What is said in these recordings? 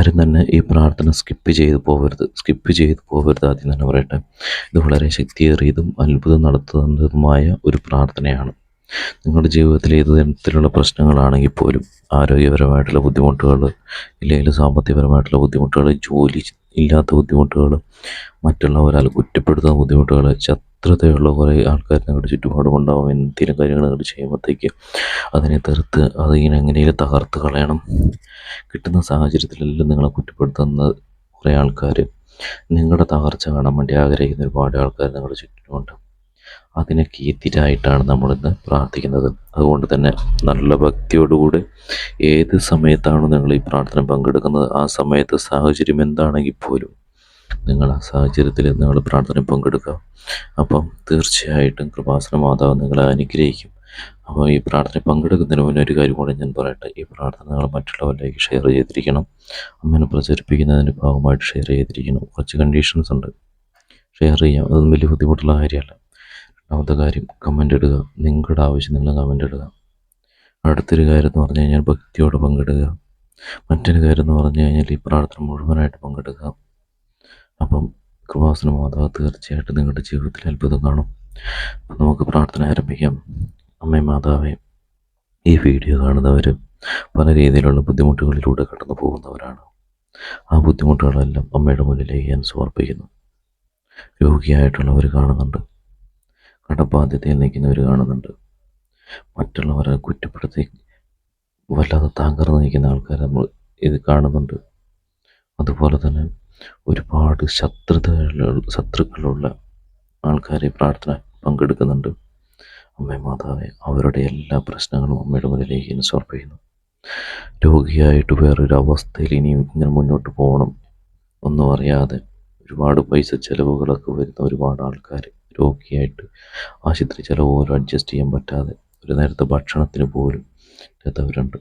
ആരും തന്നെ ഈ പ്രാർത്ഥന സ്കിപ്പ് ചെയ്ത് പോകരുത്. സ്കിപ്പ് ചെയ്ത് പോകരുത് ആദ്യം തന്നെ പറയട്ടെ. ഇത് വളരെ ശക്തിയേറിയതും അത്ഭുതം നടത്തുന്നതുമായ ഒരു പ്രാർത്ഥനയാണ്. നിങ്ങളുടെ ജീവിതത്തിൽ ഏത് തരത്തിലുള്ള പ്രശ്നങ്ങളാണെങ്കിൽ പോലും ആരോഗ്യപരമായിട്ടുള്ള ബുദ്ധിമുട്ടുകൾ ഇല്ലെങ്കിൽ സാമ്പത്തികപരമായിട്ടുള്ള ബുദ്ധിമുട്ടുകൾ ജോലി ഇല്ലാത്ത ബുദ്ധിമുട്ടുകൾ മറ്റുള്ളവരാൽ കുറ്റപ്പെടുത്തുന്ന ബുദ്ധിമുട്ടുകൾ ശത്രുതയുള്ള കുറേ ആൾക്കാർ നിങ്ങളുടെ ചുറ്റുപാടും ഉണ്ടാവും. എന്തെങ്കിലും കാര്യങ്ങൾ നിങ്ങൾ ചെയ്യുമ്പോഴത്തേക്ക് അതിനെ തീർത്ത് അതിങ്ങനെ എങ്ങനെയും തകർത്ത് കളയണം. കിട്ടുന്ന സാഹചര്യത്തിലെല്ലാം നിങ്ങളെ കുറ്റപ്പെടുത്തുന്ന കുറേ ആൾക്കാർ നിങ്ങളുടെ തകർച്ച കാണാൻ വേണ്ടി ആഗ്രഹിക്കുന്ന ഒരുപാട് ആൾക്കാർ നിങ്ങളുടെ ചുറ്റിനുമുണ്ട്. അതിനൊക്കെ എതിരായിട്ടാണ് നമ്മളിന്ന് പ്രാർത്ഥിക്കുന്നത്. അതുകൊണ്ട് തന്നെ നല്ല ഭക്തിയോടുകൂടി ഏത് സമയത്താണ് നിങ്ങൾ ഈ പ്രാർത്ഥന പങ്കെടുക്കുന്നത്? ആ സമയത്ത് സാഹചര്യം എന്താണെങ്കിൽ പോലും നിങ്ങൾ ആ സാഹചര്യത്തിൽ നിങ്ങൾ പ്രാർത്ഥന പങ്കെടുക്കുക. അപ്പം തീർച്ചയായിട്ടും കൃപാസന മാതാവ് നിങ്ങളെ അനുഗ്രഹിക്കും. അപ്പോൾ ഈ പ്രാർത്ഥന പങ്കെടുക്കുന്നതിന് മുന്നേ ഒരു കാര്യം കൂടെ ഞാൻ പറയട്ടെ. ഈ പ്രാർത്ഥന നിങ്ങൾ മറ്റുള്ളവരിലേക്ക് ഷെയർ ചെയ്തിരിക്കണം. അമ്മനെ പ്രചരിപ്പിക്കുന്നതിന്റെ ഭാഗമായിട്ട് ഷെയർ ചെയ്തിരിക്കണം. കുറച്ച് കണ്ടീഷൻസ് ഉണ്ട്. ഷെയർ ചെയ്യാം. അതൊന്നും വലിയ ബുദ്ധിമുട്ടുള്ള കാര്യമല്ല. രണ്ടാമത്തെ കാര്യം കമന്റ് ഇടുക. നിങ്ങളുടെ ആവശ്യം നിങ്ങൾ കമന്റ് ഇടുക. അടുത്തൊരു കാര്യം എന്ന് പറഞ്ഞു കഴിഞ്ഞാൽ ഭക്തിയോടെ പങ്കെടുക്കുക. മറ്റൊരു കാര്യം എന്ന് പറഞ്ഞു കഴിഞ്ഞാൽ ഈ പ്രാർത്ഥന മുഴുവനായിട്ട് പങ്കെടുക്കുക. അപ്പം കൃപാസന മാതാവ് തീർച്ചയായിട്ടും നിങ്ങളുടെ ജീവിതത്തിൽ അത്ഭുതം കാണും. അപ്പം നമുക്ക് പ്രാർത്ഥന ആരംഭിക്കാം. അമ്മേ മാതാവേ ഈ വീഡിയോ കാണുന്നവർ പല രീതിയിലുള്ള ബുദ്ധിമുട്ടുകളിലൂടെ കടന്നു പോകുന്നവരാണ്. ആ ബുദ്ധിമുട്ടുകളെല്ലാം അമ്മയുടെ മുന്നിലേക്ക് ഞാൻ സമർപ്പിക്കുന്നു. രോഗിയായിട്ടുള്ളവർ കാണുന്നുണ്ട്. കടബാധ്യതയിൽ നിൽക്കുന്നവർ കാണുന്നുണ്ട്. മറ്റുള്ളവരെ കുറ്റപ്പെടുത്തി വല്ലാതെ തകർന്ന് നിൽക്കുന്ന ആൾക്കാർ നമ്മൾ ഇത് കാണുന്നുണ്ട്. അതുപോലെ തന്നെ ഒരുപാട് ശത്രുതകളുള്ള ശത്രുക്കളുള്ള ആൾക്കാർ ഈ പ്രാർത്ഥന പങ്കെടുക്കുന്നുണ്ട്. അമ്മേ മാതാവെ അവരുടെ എല്ലാ പ്രശ്നങ്ങളും അമ്മയുടെ മുന്നിലേക്ക് ഇനി സമർപ്പിക്കുന്നു. രോഗിയായിട്ട് വേറൊരു അവസ്ഥയിൽ ഇനിയും ഇങ്ങനെ മുന്നോട്ട് പോകണം ഒന്നും അറിയാതെ ഒരുപാട് പൈസ ചിലവുകളൊക്കെ വരുന്ന ഒരുപാട് ആൾക്കാർ രോഗിയായിട്ട് ആശുപത്രി ചിലവ് പോലും അഡ്ജസ്റ്റ് ചെയ്യാൻ പറ്റാതെ ഒരു നേരത്തെ ഭക്ഷണത്തിന് പോലും ഇല്ലാത്തവരുണ്ട്.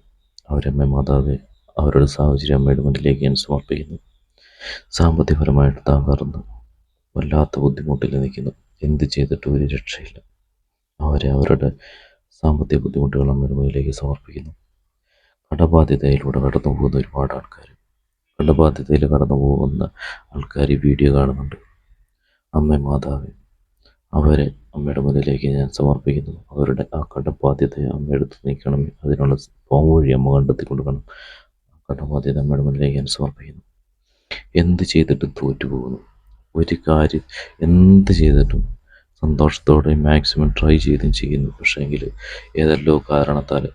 അവരമ്മ മാതാവെ അവരുടെ സാഹചര്യം അമ്മയുടെ മുന്നിലേക്ക് ഞാൻ സമർപ്പിക്കുന്നു. സാമ്പത്തികപരമായിട്ട് തകർന്ന് വല്ലാത്ത ബുദ്ധിമുട്ടിൽ നിൽക്കുന്നു. എന്ത് ചെയ്തിട്ടും ഒരു രക്ഷയില്ല. അവരെ അവരുടെ സാമ്പത്തിക ബുദ്ധിമുട്ടുകൾ അമ്മയുടെ മുന്നിലേക്ക് സമർപ്പിക്കുന്നു. കടബാധ്യതയിലൂടെ കടന്നു പോകുന്ന ഒരുപാട് ആൾക്കാർ കടബാധ്യതയിൽ കടന്നു പോകുന്ന ആൾക്കാർ വീഡിയോ കാണുന്നുണ്ട്. അമ്മ മാതാവേ അവരെ അമ്മയുടെ മുന്നിലേക്ക് ഞാൻ സമർപ്പിക്കുന്നു. അവരുടെ ആ കടബാധ്യതയെ അമ്മ എടുത്ത് നീക്കണമേ അതിനുള്ള പോംവഴി അമ്മ കണ്ടെത്തി കൊടുക്കണം. ആ കടബാധ്യത അമ്മയുടെ മുന്നിലേക്ക് ഞാൻ സമർപ്പിക്കുന്നു. എന്ത് ചെയ്തിട്ടും തോറ്റുപോകുന്നു. ഒരു കാര്യം എന്ത് ചെയ്തിട്ടും സന്തോഷത്തോടെ മാക്സിമം ട്രൈ ചെയ്തും ചെയ്യുന്നു. പക്ഷേങ്കിൽ ഏതെല്ലോ കാരണത്താൽ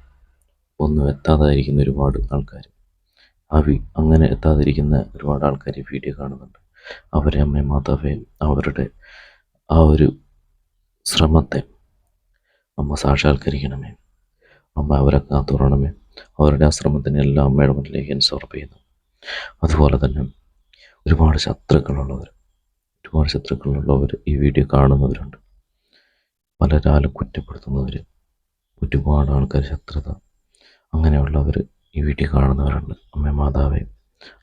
ഒന്നും എത്താതായിരിക്കുന്ന ഒരുപാട് ആൾക്കാർ ആ വി അങ്ങനെ എത്താതിരിക്കുന്ന ഒരുപാട് ആൾക്കാർ വീഡിയോ കാണുന്നുണ്ട്. അവരെ അമ്മയും മാതാവേ അവരുടെ ആ ഒരു ശ്രമത്തെ അമ്മ സാക്ഷാത്കരിക്കണമേ. അമ്മ അവരെ കാത്തുറണമേ. അവരുടെ ആ ശ്രമത്തിനെ എല്ലാം അമ്മയുടെ മുന്നിലേക്ക് ഞാൻ സമർപ്പിക്കുന്നു. അതുപോലെ തന്നെ ഒരുപാട് ശത്രുക്കളുള്ളവർ ഒരുപാട് ശത്രുക്കളുള്ളവർ ഈ വീഡിയോ കാണുന്നവരുണ്ട്. പലരാലും കുറ്റപ്പെടുത്തുന്നവർ ഒരുപാട് ആൾക്കാർ ശത്രുത അങ്ങനെയുള്ളവർ ഈ വീഡിയോ കാണുന്നവരുണ്ട്. അമ്മ മാതാവെ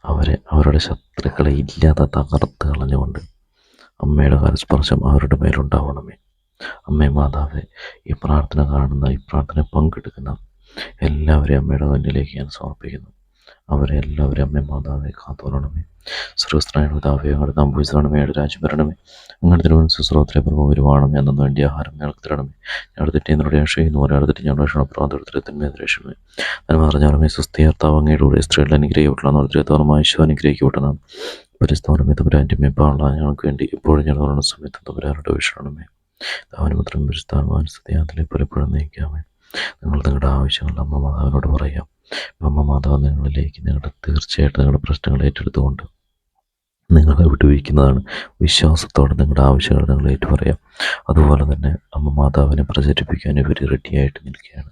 അവരെ അവരുടെ ശത്രുക്കളെ ഇല്ലാതെ തകർത്ത് കളഞ്ഞുകൊണ്ട് അമ്മയുടെ കരസ്പർശം അവരുടെ മേലുണ്ടാവണമേ. അമ്മേ മാതാവേ ഈ പ്രാർത്ഥന കാണുന്ന ഈ പ്രാർത്ഥന പങ്കെടുക്കുന്ന എല്ലാവരെയും അമ്മയുടെ മുന്നിലേക്ക് ഞാൻ സമർപ്പിക്കുന്നു അവരെ എല്ലാവരും അമ്മ മാതാവെ കാത്തോളണമേ സർവസ്ത്രയുടെ പിതാവേ അങ്ങോട്ട് നമ്പൂരിച്ചണമേ അങ്ങയുടെ രാജ്യം വരണമേ അങ്ങോട്ട് തിരുവൻ സുസ്രോത്തിലെ പ്രഭു വരുവാണമേ വേണ്ടി ആഹാരം ഞങ്ങൾക്ക് തരണമേ ഞങ്ങളുടെ തെറ്റി എന്നോട് രക്ഷയുന്നു ഒരാൾ തെറ്റി ഞങ്ങളുടെ ക്ഷണം പ്രാന്തരത്തിലെ തന്മേ രക്ഷമേ ഞാൻ പറഞ്ഞാലുമേ സുസ്ഥിയർത്താവ് അങ്ങയുടെ കൂടെ സ്ത്രീകൾ അനുഗ്രഹിക്കപ്പെടണം നിർദ്ദയത്തോളമായ ഈശോ അനുഗ്രഹിക്കപ്പെടണം പരിസ്ഥാനമേ തമ്പുരാന്റെ മേപ്പാള ഞങ്ങൾക്ക് വേണ്ടി ഇപ്പോഴും ഞങ്ങളുടെ സമയത്ത് തമ്പുരാരുടെ വീക്ഷണമേ താവനപത്രം പരിസ്ഥാനമാൻ സ്തുതിയാത്തിലെ പലപ്പോഴും നയിക്കാമേ നിങ്ങൾ നിങ്ങളുടെ ആവശ്യങ്ങൾ അമ്മ മാതാവിനോട് പറയാം. അമ്മ മാതാവ് നിങ്ങളിലേക്ക് നിങ്ങളുടെ തീർച്ചയായിട്ടും നിങ്ങളുടെ പ്രശ്നങ്ങൾ ഏറ്റെടുത്തുകൊണ്ട് നിങ്ങളെ വിട്ടുവയ്ക്കുന്നതാണ് വിശ്വാസത്തോടെ നിങ്ങളുടെ ആവശ്യങ്ങൾ നിങ്ങൾ ഏറ്റു പറയാം അതുപോലെ തന്നെ അമ്മ മാതാവിനെ പ്രചരിപ്പിക്കാൻ ഇവർ റെഡിയായിട്ട് നിൽക്കുകയാണ്.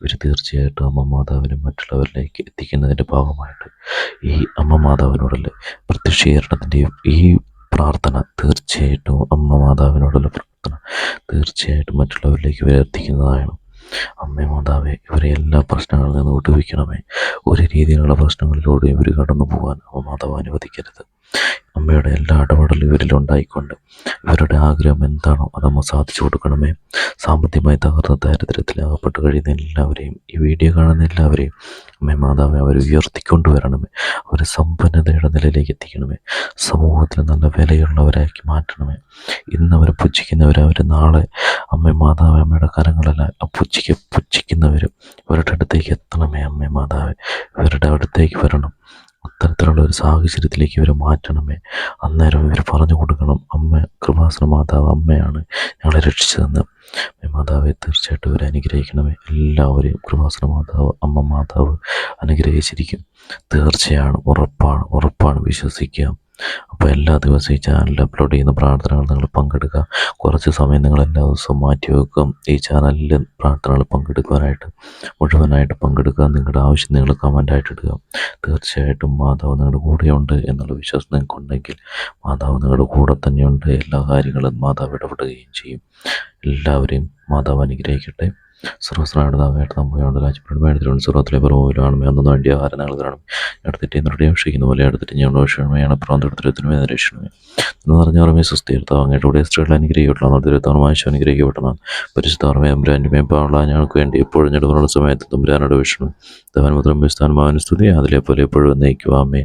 ഇവർ തീർച്ചയായിട്ടും അമ്മ മാതാവിനെ മറ്റുള്ളവരിലേക്ക് എത്തിക്കുന്നതിന്റെ ഭാഗമായിട്ട് ഈ അമ്മ മാതാവിനോടുള്ള പ്രത്യക്ഷീകരണത്തിന്റെയും ഈ പ്രാർത്ഥന. തീർച്ചയായിട്ടും അമ്മ മാതാവിനോടുള്ള പ്രാർത്ഥന. തീർച്ചയായിട്ടും മറ്റുള്ളവരിലേക്ക് എത്തിക്കുന്നതാണ് അമ്മേ മാതാവേ ഇവരെ എല്ലാ പ്രശ്നങ്ങളിൽ നിന്ന് വിട്ടുവയ്ക്കണമേ ഒരു രീതിയിലുള്ള പ്രശ്നങ്ങളിലൂടെ ഇവർ കടന്നു പോകാൻ അമ്മ മാതാവ് അനുവദിക്കരുത്. അമ്മയുടെ എല്ലാ ഇടപെടലും ഇവരിലുണ്ടായിക്കൊണ്ട് ഇവരുടെ ആഗ്രഹം എന്താണോ അതമ്മ സാധിച്ചു കൊടുക്കണമേ. സാമ്പത്തികമായി തകർന്ന ദാരിദ്ര്യത്തിൽ അകപ്പെട്ട് കഴിയുന്ന എല്ലാവരെയും ഈ വീഡിയോ കാണുന്ന എല്ലാവരെയും അമ്മേ മാതാവെ അവരെ ഉയർത്തിക്കൊണ്ട് വരണമേ അവരെ സമ്പന്നതയുടെ നിലയിലേക്ക് എത്തിക്കണമേ. സമൂഹത്തിൽ നല്ല വിലയുള്ളവരാക്കി മാറ്റണമേ. ഇന്ന് അവരെ പുച്ഛിക്കുന്നവർ അവർ നാളെ അമ്മ മാതാവ് അമ്മയുടെ കരങ്ങളെല്ലാം പുച്ഛിക്ക് പുച്ഛിക്കുന്നവരും ഇവരുടെ അടുത്തേക്ക് എത്തണമേ അമ്മ മാതാവ്. ഇവരുടെ അടുത്തേക്ക് വരണം. അത്തരത്തിലുള്ള ഒരു സാഹചര്യത്തിലേക്ക് ഇവരെ മാറ്റണമേ. അന്നേരം ഇവർ പറഞ്ഞു കൊടുക്കണം അമ്മ കൃപാസന മാതാവ് അമ്മയാണ് ഞങ്ങളെ രക്ഷിച്ചതെന്ന്. മാതാവെ തീർച്ചയായിട്ടും ഇവരെ അനുഗ്രഹിക്കണമേ. എല്ലാവരെയും കൃപാസന മാതാവ് അമ്മ മാതാവ് അനുഗ്രഹിച്ചിരിക്കും. തീർച്ചയാണ് ഉറപ്പാണ് ഉറപ്പാണ് വിശ്വസിക്കുക അപ്പോൾ എല്ലാ ദിവസവും ഈ ചാനൽ അപ്ലോഡ് ചെയ്യുന്ന പ്രാർത്ഥനകൾ നിങ്ങൾ പങ്കെടുക്കുക. കുറച്ച് സമയം നിങ്ങൾ എല്ലാ ദിവസവും മാറ്റി വെക്കുക ഈ ചാനലിൽ പ്രാർത്ഥനകൾ പങ്കെടുക്കുവാനായിട്ട് മുഴുവനായിട്ട് പങ്കെടുക്കുക. നിങ്ങളുടെ ആവശ്യം നിങ്ങൾ കമന്റായിട്ട് ഇടുക. തീർച്ചയായിട്ടും മാതാവ് നിങ്ങളുടെ കൂടെയുണ്ട് എന്നുള്ള വിശ്വാസം നിങ്ങൾക്കുണ്ടെങ്കിൽ മാതാവ് നിങ്ങളുടെ കൂടെ തന്നെയുണ്ട്. എല്ലാ കാര്യങ്ങളും മാതാവ് ഇടപെടുകയും ചെയ്യും. എല്ലാവരെയും മാതാവ് അനുഗ്രഹിക്കട്ടെ. ഞങ്ങൾ തരണം എടുത്തിട്ട് പോലെ എടുത്തിട്ട് ഞങ്ങളുടെ വിഷയമാണ് എന്ന് പറഞ്ഞ ഓർമ്മയെ സുസ്ഥീർത്താവ് ഞങ്ങൾക്ക് വേണ്ടി എപ്പോഴും ഞെടുക്കുന്ന സമയത്ത് തുമ്പരാനോട് വിഷണം ധവൻമുദ്രം വിസ്ഥാനമാവൻ സ്തുതി. അതിലെ പോലെ എപ്പോഴും നയിക്കുവാമേ